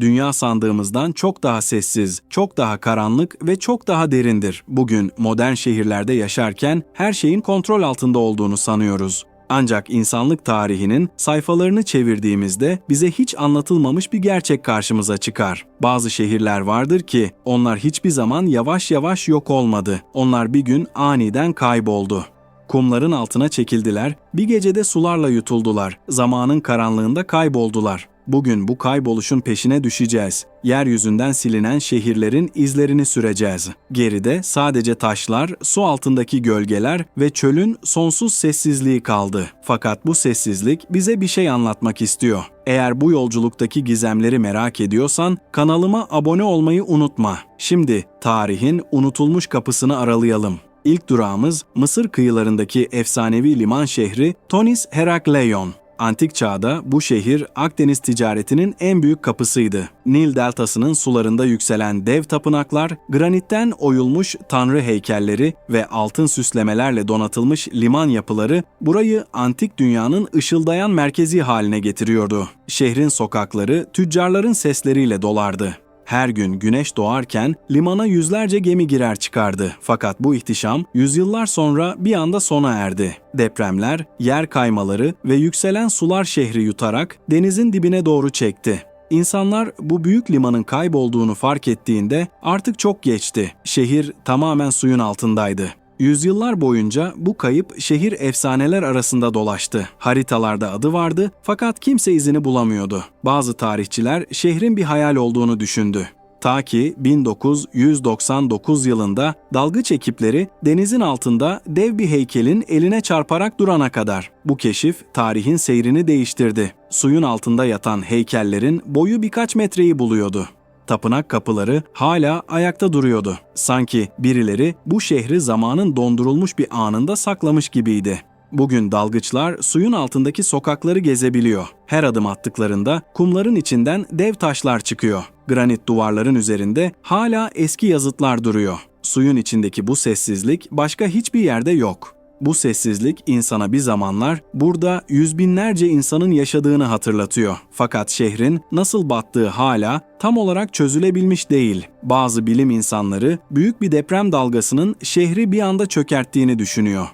Dünya sandığımızdan çok daha sessiz, çok daha karanlık ve çok daha derindir. Bugün modern şehirlerde yaşarken her şeyin kontrol altında olduğunu sanıyoruz. Ancak insanlık tarihinin sayfalarını çevirdiğimizde bize hiç anlatılmamış bir gerçek karşımıza çıkar. Bazı şehirler vardır ki onlar hiçbir zaman yavaş yavaş yok olmadı. Onlar bir gün aniden kayboldu. Kumların altına çekildiler, bir gecede sularla yutuldular, zamanın karanlığında kayboldular. Bugün bu kayboluşun peşine düşeceğiz. Yeryüzünden silinen şehirlerin izlerini süreceğiz. Geride sadece taşlar, su altındaki gölgeler ve çölün sonsuz sessizliği kaldı. Fakat bu sessizlik bize bir şey anlatmak istiyor. Eğer bu yolculuktaki gizemleri merak ediyorsan kanalıma abone olmayı unutma. Şimdi tarihin unutulmuş kapısını aralayalım. İlk durağımız Mısır kıyılarındaki efsanevi liman şehri Tonis Herakleion. Antik çağda bu şehir Akdeniz ticaretinin en büyük kapısıydı. Nil deltasının sularında yükselen dev tapınaklar, granitten oyulmuş tanrı heykelleri ve altın süslemelerle donatılmış liman yapıları burayı antik dünyanın ışıldayan merkezi haline getiriyordu. Şehrin sokakları tüccarların sesleriyle dolardı. Her gün güneş doğarken limana yüzlerce gemi girer çıkardı. Fakat bu ihtişam yüzyıllar sonra bir anda sona erdi. Depremler, yer kaymaları ve yükselen sular şehri yutarak denizin dibine doğru çekti. İnsanlar bu büyük limanın kaybolduğunu fark ettiğinde artık çok geçti. Şehir tamamen suyun altındaydı. Yüzyıllar boyunca bu kayıp şehir efsaneler arasında dolaştı. Haritalarda adı vardı fakat kimse izini bulamıyordu. Bazı tarihçiler şehrin bir hayal olduğunu düşündü. Ta ki 1999 yılında dalgıç ekipleri denizin altında dev bir heykelin eline çarparak durana kadar. Bu keşif tarihin seyrini değiştirdi. Suyun altında yatan heykellerin boyu birkaç metreyi buluyordu tapınak kapıları hala ayakta duruyordu. Sanki birileri bu şehri zamanın dondurulmuş bir anında saklamış gibiydi. Bugün dalgıçlar suyun altındaki sokakları gezebiliyor. Her adım attıklarında kumların içinden dev taşlar çıkıyor. Granit duvarların üzerinde hala eski yazıtlar duruyor. Suyun içindeki bu sessizlik başka hiçbir yerde yok. Bu sessizlik insana bir zamanlar burada yüz binlerce insanın yaşadığını hatırlatıyor. Fakat şehrin nasıl battığı hala tam olarak çözülebilmiş değil. Bazı bilim insanları büyük bir deprem dalgasının şehri bir anda çökerttiğini düşünüyor.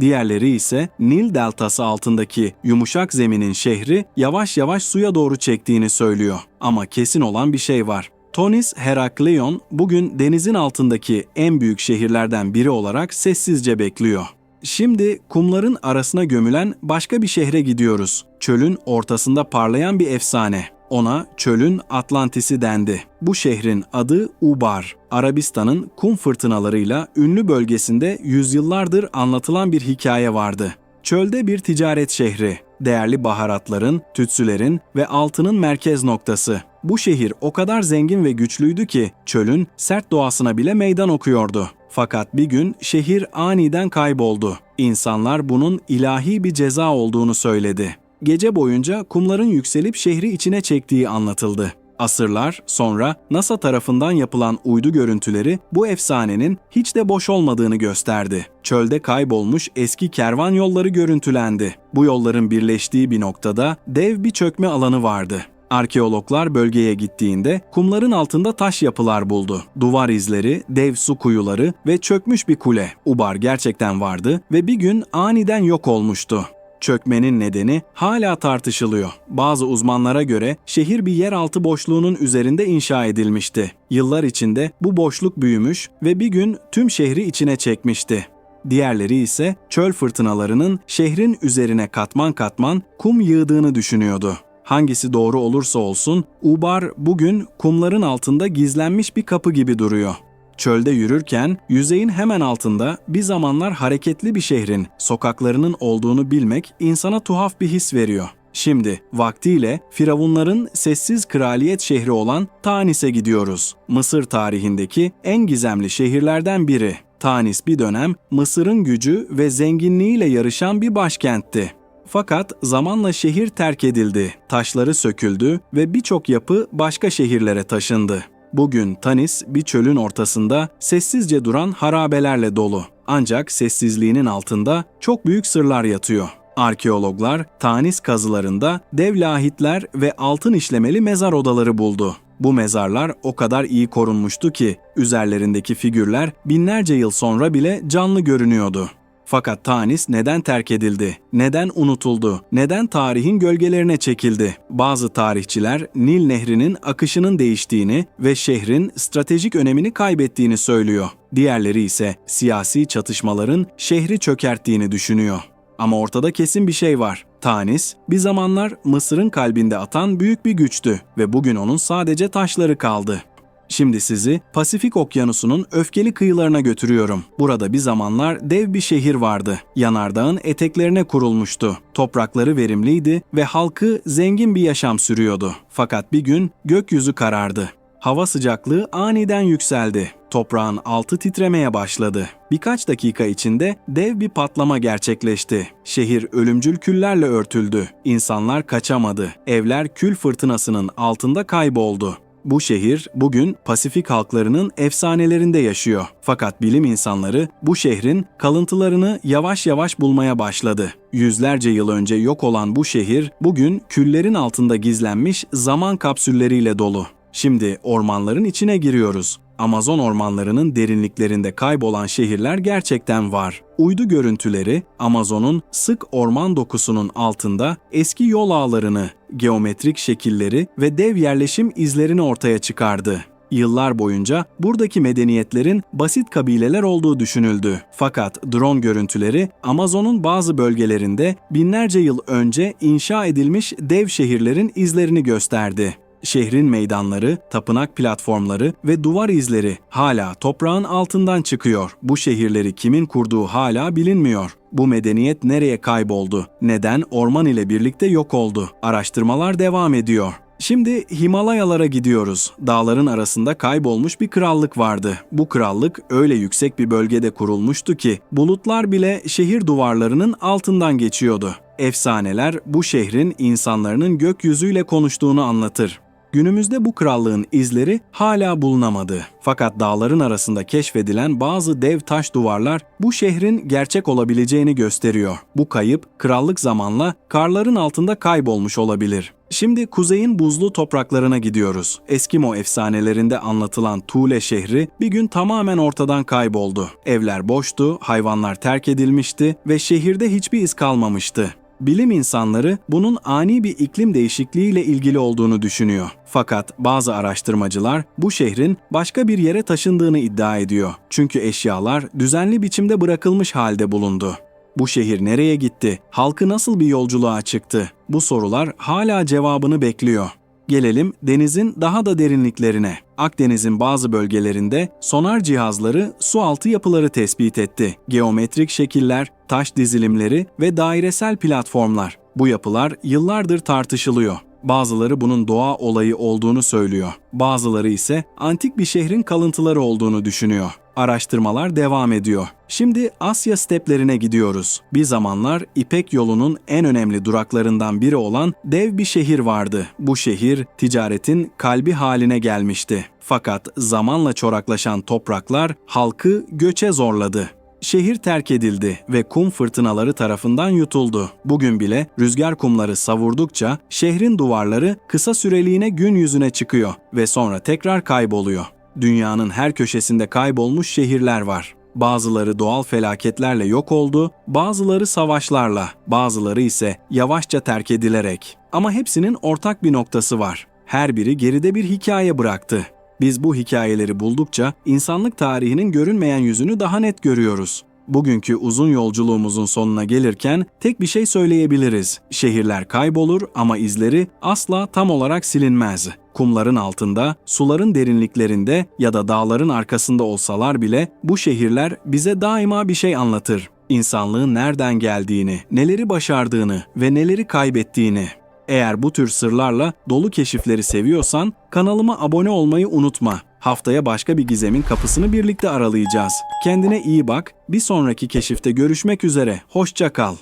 Diğerleri ise Nil deltası altındaki yumuşak zeminin şehri yavaş yavaş suya doğru çektiğini söylüyor. Ama kesin olan bir şey var. Tonis Herakleion bugün denizin altındaki en büyük şehirlerden biri olarak sessizce bekliyor. Şimdi kumların arasına gömülen başka bir şehre gidiyoruz. Çölün ortasında parlayan bir efsane. Ona çölün Atlantis'i dendi. Bu şehrin adı Ubar. Arabistan'ın kum fırtınalarıyla ünlü bölgesinde yüzyıllardır anlatılan bir hikaye vardı. Çölde bir ticaret şehri, değerli baharatların, tütsülerin ve altının merkez noktası. Bu şehir o kadar zengin ve güçlüydü ki çölün sert doğasına bile meydan okuyordu. Fakat bir gün şehir aniden kayboldu. İnsanlar bunun ilahi bir ceza olduğunu söyledi. Gece boyunca kumların yükselip şehri içine çektiği anlatıldı. Asırlar sonra NASA tarafından yapılan uydu görüntüleri bu efsanenin hiç de boş olmadığını gösterdi. Çölde kaybolmuş eski kervan yolları görüntülendi. Bu yolların birleştiği bir noktada dev bir çökme alanı vardı. Arkeologlar bölgeye gittiğinde kumların altında taş yapılar buldu. Duvar izleri, dev su kuyuları ve çökmüş bir kule. Ubar gerçekten vardı ve bir gün aniden yok olmuştu. Çökmenin nedeni hala tartışılıyor. Bazı uzmanlara göre şehir bir yeraltı boşluğunun üzerinde inşa edilmişti. Yıllar içinde bu boşluk büyümüş ve bir gün tüm şehri içine çekmişti. Diğerleri ise çöl fırtınalarının şehrin üzerine katman katman kum yığdığını düşünüyordu. Hangisi doğru olursa olsun Ubar bugün kumların altında gizlenmiş bir kapı gibi duruyor. Çölde yürürken yüzeyin hemen altında bir zamanlar hareketli bir şehrin sokaklarının olduğunu bilmek insana tuhaf bir his veriyor. Şimdi vaktiyle Firavunların sessiz kraliyet şehri olan Tanis'e gidiyoruz. Mısır tarihindeki en gizemli şehirlerden biri. Tanis bir dönem Mısır'ın gücü ve zenginliğiyle yarışan bir başkentti. Fakat zamanla şehir terk edildi, taşları söküldü ve birçok yapı başka şehirlere taşındı. Bugün Tanis bir çölün ortasında sessizce duran harabelerle dolu. Ancak sessizliğinin altında çok büyük sırlar yatıyor. Arkeologlar Tanis kazılarında dev lahitler ve altın işlemeli mezar odaları buldu. Bu mezarlar o kadar iyi korunmuştu ki üzerlerindeki figürler binlerce yıl sonra bile canlı görünüyordu. Fakat Tanis neden terk edildi? Neden unutuldu? Neden tarihin gölgelerine çekildi? Bazı tarihçiler Nil Nehri'nin akışının değiştiğini ve şehrin stratejik önemini kaybettiğini söylüyor. Diğerleri ise siyasi çatışmaların şehri çökerttiğini düşünüyor. Ama ortada kesin bir şey var. Tanis, bir zamanlar Mısır'ın kalbinde atan büyük bir güçtü ve bugün onun sadece taşları kaldı. Şimdi sizi Pasifik Okyanusu'nun öfkeli kıyılarına götürüyorum. Burada bir zamanlar dev bir şehir vardı. Yanardağın eteklerine kurulmuştu. Toprakları verimliydi ve halkı zengin bir yaşam sürüyordu. Fakat bir gün gökyüzü karardı. Hava sıcaklığı aniden yükseldi. Toprağın altı titremeye başladı. Birkaç dakika içinde dev bir patlama gerçekleşti. Şehir ölümcül küllerle örtüldü. İnsanlar kaçamadı. Evler kül fırtınasının altında kayboldu. Bu şehir bugün Pasifik halklarının efsanelerinde yaşıyor. Fakat bilim insanları bu şehrin kalıntılarını yavaş yavaş bulmaya başladı. Yüzlerce yıl önce yok olan bu şehir bugün küllerin altında gizlenmiş zaman kapsülleriyle dolu. Şimdi ormanların içine giriyoruz. Amazon ormanlarının derinliklerinde kaybolan şehirler gerçekten var. Uydu görüntüleri Amazon'un sık orman dokusunun altında eski yol ağlarını, geometrik şekilleri ve dev yerleşim izlerini ortaya çıkardı. Yıllar boyunca buradaki medeniyetlerin basit kabileler olduğu düşünüldü. Fakat drone görüntüleri Amazon'un bazı bölgelerinde binlerce yıl önce inşa edilmiş dev şehirlerin izlerini gösterdi. Şehrin meydanları, tapınak platformları ve duvar izleri hala toprağın altından çıkıyor. Bu şehirleri kimin kurduğu hala bilinmiyor. Bu medeniyet nereye kayboldu? Neden orman ile birlikte yok oldu? Araştırmalar devam ediyor. Şimdi Himalayalara gidiyoruz. Dağların arasında kaybolmuş bir krallık vardı. Bu krallık öyle yüksek bir bölgede kurulmuştu ki bulutlar bile şehir duvarlarının altından geçiyordu. Efsaneler bu şehrin insanların gökyüzüyle konuştuğunu anlatır. Günümüzde bu krallığın izleri hala bulunamadı. Fakat dağların arasında keşfedilen bazı dev taş duvarlar bu şehrin gerçek olabileceğini gösteriyor. Bu kayıp krallık zamanla karların altında kaybolmuş olabilir. Şimdi kuzeyin buzlu topraklarına gidiyoruz. Eskimo efsanelerinde anlatılan Tule şehri bir gün tamamen ortadan kayboldu. Evler boştu, hayvanlar terk edilmişti ve şehirde hiçbir iz kalmamıştı. Bilim insanları bunun ani bir iklim değişikliğiyle ilgili olduğunu düşünüyor. Fakat bazı araştırmacılar bu şehrin başka bir yere taşındığını iddia ediyor. Çünkü eşyalar düzenli biçimde bırakılmış halde bulundu. Bu şehir nereye gitti? Halkı nasıl bir yolculuğa çıktı? Bu sorular hala cevabını bekliyor. Gelelim denizin daha da derinliklerine. Akdeniz'in bazı bölgelerinde sonar cihazları su altı yapıları tespit etti. Geometrik şekiller, taş dizilimleri ve dairesel platformlar. Bu yapılar yıllardır tartışılıyor. Bazıları bunun doğa olayı olduğunu söylüyor. Bazıları ise antik bir şehrin kalıntıları olduğunu düşünüyor. Araştırmalar devam ediyor. Şimdi Asya steplerine gidiyoruz. Bir zamanlar İpek yolunun en önemli duraklarından biri olan dev bir şehir vardı. Bu şehir ticaretin kalbi haline gelmişti. Fakat zamanla çoraklaşan topraklar halkı göçe zorladı. Şehir terk edildi ve kum fırtınaları tarafından yutuldu. Bugün bile rüzgar kumları savurdukça şehrin duvarları kısa süreliğine gün yüzüne çıkıyor ve sonra tekrar kayboluyor. Dünyanın her köşesinde kaybolmuş şehirler var. Bazıları doğal felaketlerle yok oldu, bazıları savaşlarla, bazıları ise yavaşça terk edilerek. Ama hepsinin ortak bir noktası var. Her biri geride bir hikaye bıraktı. Biz bu hikayeleri buldukça insanlık tarihinin görünmeyen yüzünü daha net görüyoruz. Bugünkü uzun yolculuğumuzun sonuna gelirken tek bir şey söyleyebiliriz. Şehirler kaybolur ama izleri asla tam olarak silinmez. Kumların altında, suların derinliklerinde ya da dağların arkasında olsalar bile bu şehirler bize daima bir şey anlatır. İnsanlığın nereden geldiğini, neleri başardığını ve neleri kaybettiğini. Eğer bu tür sırlarla dolu keşifleri seviyorsan kanalıma abone olmayı unutma. Haftaya başka bir gizemin kapısını birlikte aralayacağız. Kendine iyi bak. Bir sonraki keşifte görüşmek üzere. Hoşça kal.